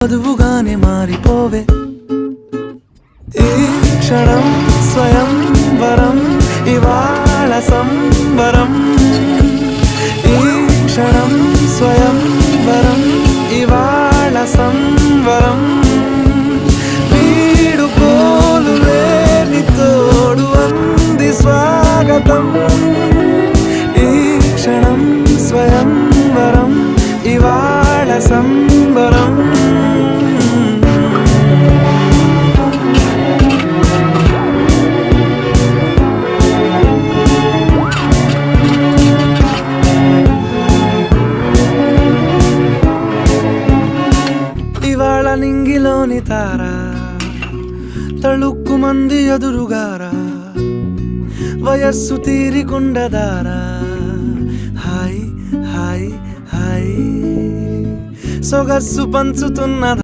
చదువుగానే మారిపోవే. ఈ క్షణం స్వయం వరం ఇవాళ సంవరం ఈ క్షణం స్వయం వరం ఇవాళ సంవరం వీడు పోలు లేని తోడు అంది స్వాగతం. ఈ క్షణం స్వయం వరం ఇవాళ సం ఇవాళ నింగిలోని తార తళుక్కు మంది ఎదురుగారా వయస్సు తీరికుండదారా హాయ్ హాయ్ హాయ్ సొగస్సు పంచుతున్నదా